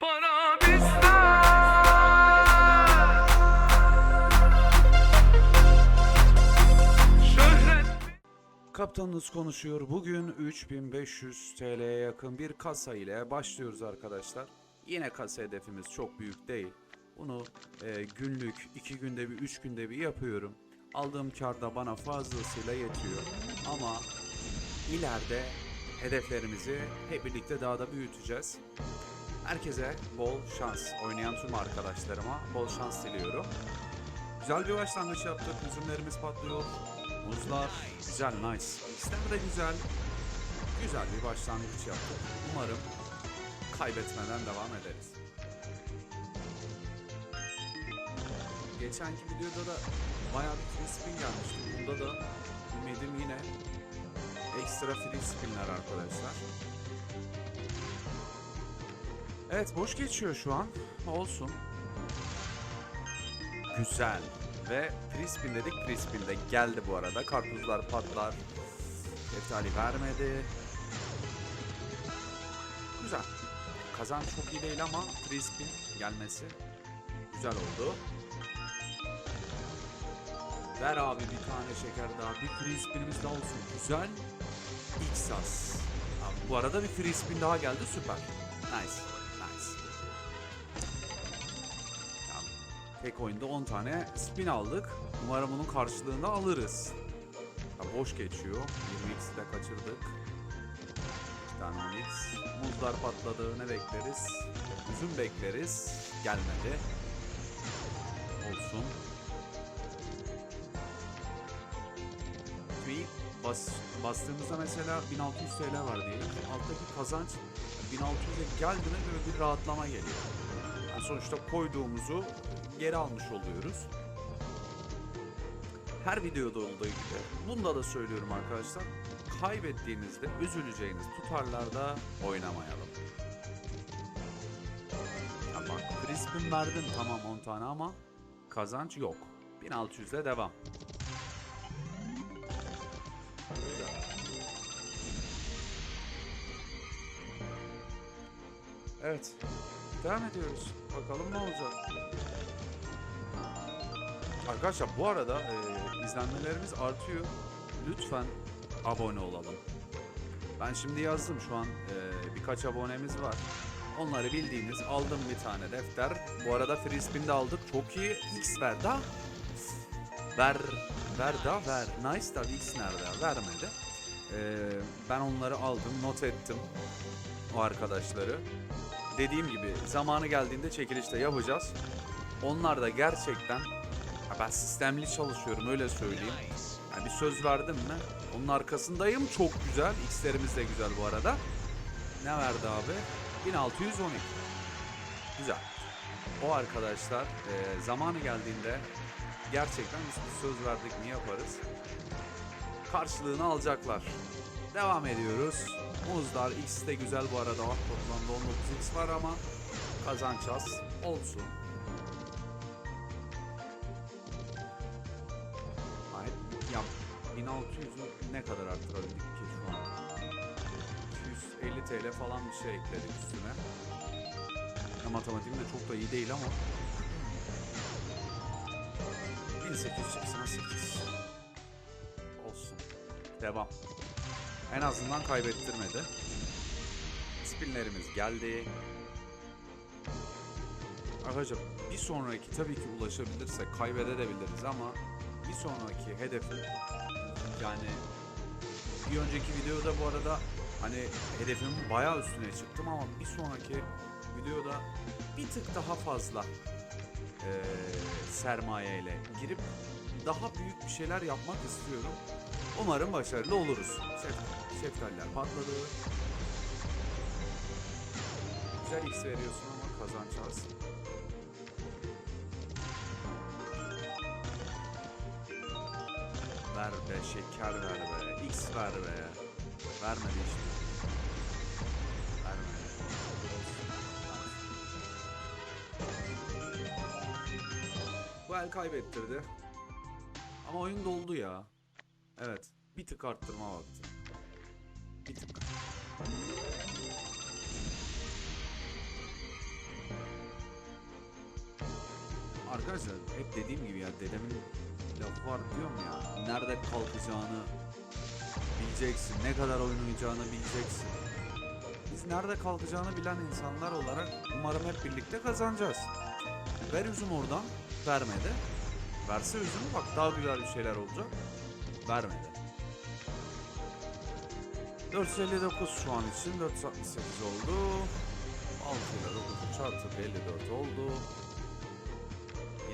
Para. Şöhret Kaptanınız konuşuyor. Bugün 3500 TL'ye yakın bir kasa ile başlıyoruz arkadaşlar. Yine kasa hedefimiz çok büyük değil. Bunu e, günlük, iki günde bir, üç günde bir yapıyorum. Aldığım kar da bana fazlasıyla yetiyor. Ama ileride hedeflerimizi hep birlikte daha da büyüteceğiz. Herkese bol şans. Oynayan tüm arkadaşlarıma bol şans diliyorum. Güzel bir başlangıç yaptık. Üzümlerimiz patlıyor. Muzlar güzel, nice. İster de güzel. Güzel bir başlangıç yaptık. Umarım kaybetmeden devam ederiz. Geçenki videoda da bayağı bir free spin gelmişti. Bunda da ümidim yine ekstra free spinler arkadaşlar. Evet boş geçiyor şu an. Olsun. Güzel. Ve Prispin dedik. Prispin de geldi bu arada. Karpuzlar patlar. Şeftali vermedi. Güzel. Kazan çok iyi değil ama Prispin gelmesi güzel oldu. Ver abi bir tane şeker daha. Bir Prispin'imiz daha olsun. Güzel. Abi bu arada bir Prispin daha geldi. Süper. Nice. Tek oyunda 10 tane spin aldık. Umarım bunun karşılığını alırız. Ya boş geçiyor. 20x'i de kaçırdık. 2 tane 10x. Muzlar patladı. Ne bekleriz? Üzüm bekleriz. Gelmedi. Olsun. Bir bas, bastığımızda mesela 1600 TL var diyelim. Alttaki kazanç 1600'e geldiğine böyle bir rahatlama geliyor. Yani sonuçta koyduğumuzu geri almış oluyoruz. Her videoda olduğu gibi bunda da söylüyorum arkadaşlar. Kaybettiğinizde üzüleceğiniz tutarlarda oynamayalım. Ya bak Crispin verdin tamam 10 tane ama kazanç yok. 1600 ile devam. Evet. Devam ediyoruz. Bakalım ne olacak. Arkadaşlar bu arada e, izlenmelerimiz artıyor. Lütfen abone olalım. Ben şimdi yazdım şu an e, birkaç abonemiz var. Onları bildiğiniz aldım bir tane defter. Bu arada free de aldık. Çok iyi. X ver da. Ver. Ver da ver. Nice da X nerede? Vermedi. E, ben onları aldım. Not ettim. O arkadaşları. Dediğim gibi zamanı geldiğinde çekilişte yapacağız. Onlar da gerçekten ya ben sistemli çalışıyorum öyle söyleyeyim. Yani bir söz verdim mi? Onun arkasındayım. Çok güzel. X'lerimiz de güzel bu arada. Ne verdi abi? 1612. Güzel. O arkadaşlar e, zamanı geldiğinde gerçekten biz bir söz verdik mi yaparız. Karşılığını alacaklar. Devam ediyoruz. Muzlar X de güzel bu arada. Bak toplamda 19X var ama kazanç az. Olsun. 1600'ü ne kadar arttırabildik ki şu an? 250 TL falan bir şey ekledik üstüne. Ya matematiğim de çok da iyi değil ama 1888 olsun. Devam. En azından kaybettirmedi. Spinlerimiz geldi. Arkadaşlar bir sonraki tabii ki ulaşabilirsek kaybedebiliriz ama bir sonraki hedefim yani bir önceki videoda bu arada hani hedefimin bayağı üstüne çıktım ama bir sonraki videoda bir tık daha fazla eee sermayeyle girip daha büyük bir şeyler yapmak istiyorum. Umarım başarılı oluruz. Şef, şeftaliler patladı. Güzel X veriyorsun ama kazanç az. Ver be şeker ver be. X ver be. Vermedi işte. Vermedi. Bu el kaybettirdi. Ama oyun doldu ya. Evet. Bir tık arttırma vakti. Bir tık. Arkadaşlar hep dediğim gibi ya dedemin lafı var diyorum ya. Nerede kalkacağını bileceksin. Ne kadar oynayacağını bileceksin. Biz nerede kalkacağını bilen insanlar olarak umarım hep birlikte kazanacağız. Ver üzüm oradan. Vermedi. Verse üzümü bak daha güzel bir şeyler olacak. Vermedi. 459 şu an için 468 oldu. 6 ile 9'u çarptık 54 oldu.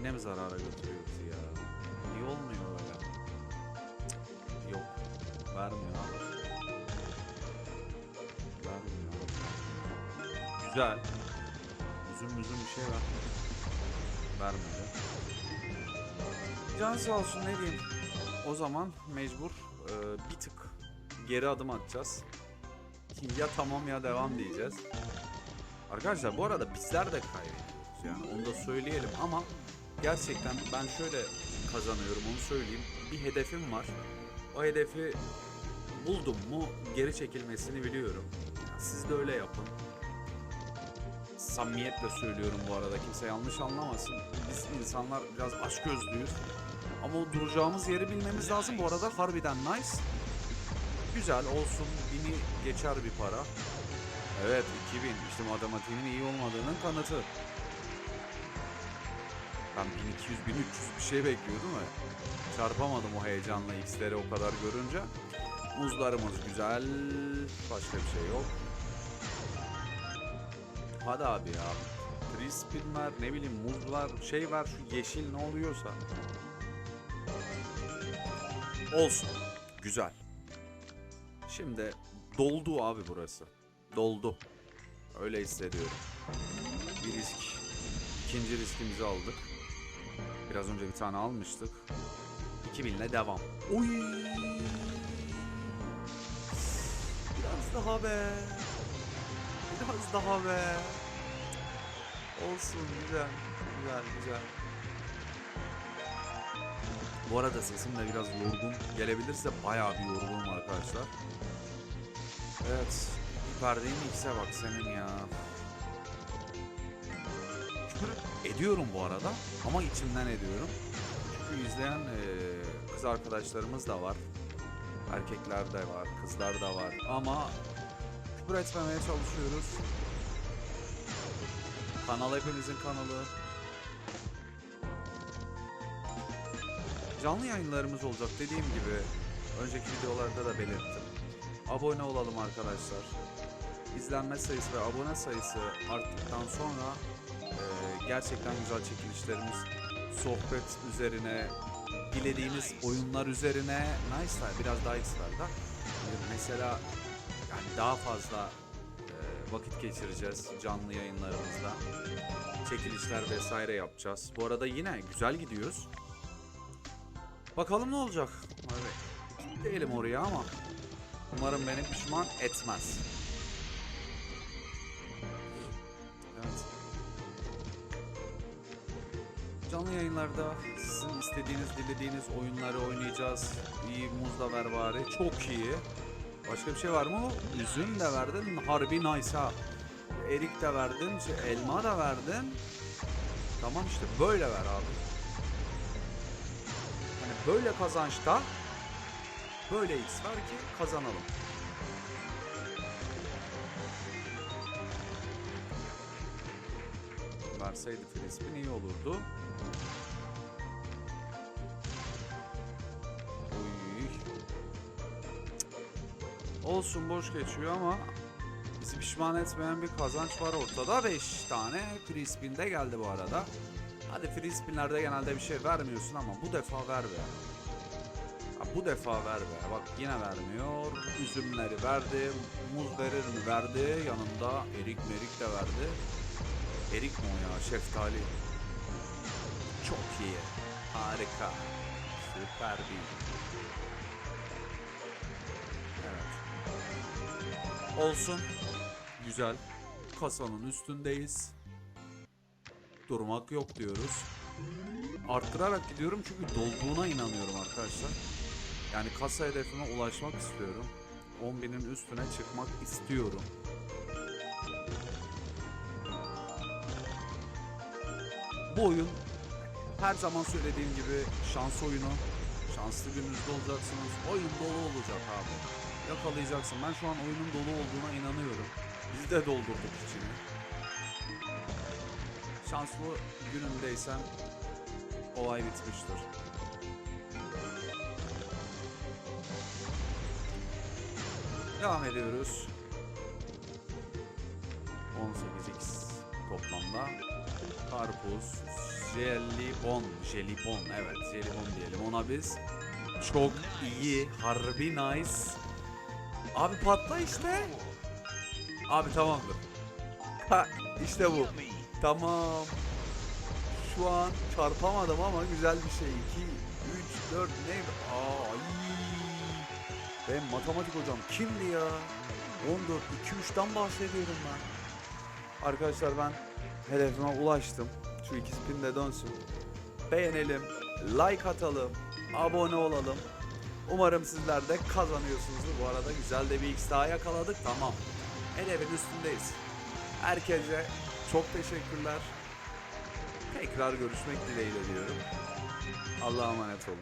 Yine mi zarara götürüyor bizi ya? İyi olmuyor öyle. Cık, Yok. Vermiyor abi. Vermiyor abi. Güzel. Üzüm üzüm bir şey ver. Vermedi. Can sağ olsun ne diyeyim. O zaman mecbur e, bir tık geri adım atacağız. Ya tamam ya devam diyeceğiz. Arkadaşlar bu arada bizler de kaybediyoruz yani onu da söyleyelim ama gerçekten ben şöyle kazanıyorum onu söyleyeyim. Bir hedefim var. O hedefi buldum mu geri çekilmesini biliyorum. Siz de öyle yapın. Samimiyetle söylüyorum bu arada kimse yanlış anlamasın. Biz insanlar biraz aşk gözlüyüz. Ama o duracağımız yeri bilmemiz lazım. Bu arada harbiden nice. Güzel olsun. Bini geçer bir para. Evet 2000 işte matematiğinin iyi olmadığının kanıtı. Ben 1200 1300 bir şey bekliyordum ya. Çarpamadım o heyecanla x'leri o kadar görünce. Muzlarımız güzel. Başka bir şey yok. Hadi abi ya. Crispin ver, ne bileyim muz var, şey ver şu yeşil ne oluyorsa. Olsun. Güzel. Şimdi doldu abi burası. Doldu. Öyle hissediyorum. Bir risk. İkinci riskimizi aldık. Biraz önce bir tane almıştık. 2000 ile devam. Oy! Biraz daha be. Biraz daha be. Olsun güzel. Güzel güzel. Bu arada sesim de biraz yorgun gelebilirse bayağı bir yorgunum arkadaşlar. Evet. Perdeğin X'e bak senin ya. Ediyorum bu arada ama içimden ediyorum. Çünkü izleyen eee, kız arkadaşlarımız da var. Erkekler de var, kızlar da var ama küfür etmemeye çalışıyoruz. Kanal hepimizin kanalı. Canlı yayınlarımız olacak dediğim gibi. Önceki videolarda da belirttim. Abone olalım arkadaşlar. İzlenme sayısı ve abone sayısı arttıktan sonra e, gerçekten güzel çekilişlerimiz sohbet üzerine dilediğiniz oyunlar üzerine nice'lar biraz daha X'larda e, mesela yani daha fazla e, vakit geçireceğiz canlı yayınlarımızda çekilişler vesaire yapacağız. Bu arada yine güzel gidiyoruz. Bakalım ne olacak. Abi, değilim oraya ama umarım beni pişman etmez. Canlı yayınlarda sizin istediğiniz, dilediğiniz oyunları oynayacağız. İyi muz da ver bari. Çok iyi. Başka bir şey var mı? Üzüm de verdin. Harbi nice ha. Erik de verdin. şey, Elma da verdin. Tamam işte böyle ver abi. Hani böyle kazançta böyle X var ki kazanalım. Verseydi Frisbee iyi olurdu. Olsun boş geçiyor ama bizi pişman etmeyen bir kazanç var ortada. 5 tane Frisbee de geldi bu arada. Hadi Frisbee'lerde genelde bir şey vermiyorsun ama bu defa ver be. Ha, bu defa ver be. Bak yine vermiyor. Üzümleri verdi. Muz verir mi? Verdi. Yanında erik merik de verdi. Erik mi o ya? Şeftali. Çok iyi. Harika. Süper bir. Evet. Olsun. Güzel. Kasanın üstündeyiz. Durmak yok diyoruz. Arttırarak gidiyorum çünkü dolduğuna inanıyorum arkadaşlar. Yani kasa hedefime ulaşmak istiyorum. 10.000'in üstüne çıkmak istiyorum. Bu oyun Her zaman söylediğim gibi şans oyunu. Şanslı gününüzde olacaksınız. Oyun dolu olacak abi. Yakalayacaksın. Ben şu an oyunun dolu olduğuna inanıyorum. Biz de doldurduk içini. Şanslı günündeysen olay bitmiştir. Devam ediyoruz. 18x toplamda. Karpuz, jelibon, jelibon evet jelibon diyelim ona biz. Çok iyi, harbi nice. Abi patla işte. Abi tamamdır. Ha, işte bu. Tamam. Şu an çarpamadım ama güzel bir şey. 2, 3, 4 ne? Aa, ay. Ben matematik hocam kimdi ya? 14, 2, 3'ten bahsediyorum ben. Arkadaşlar ben hedefime ulaştım. Şu iki spin de dönsün. Beğenelim, like atalım, abone olalım. Umarım sizler de kazanıyorsunuzdur. Bu arada güzel de bir X daha yakaladık. Tamam. Hedefin üstündeyiz. Herkese çok teşekkürler. Tekrar görüşmek dileğiyle diyorum. Allah'a emanet olun.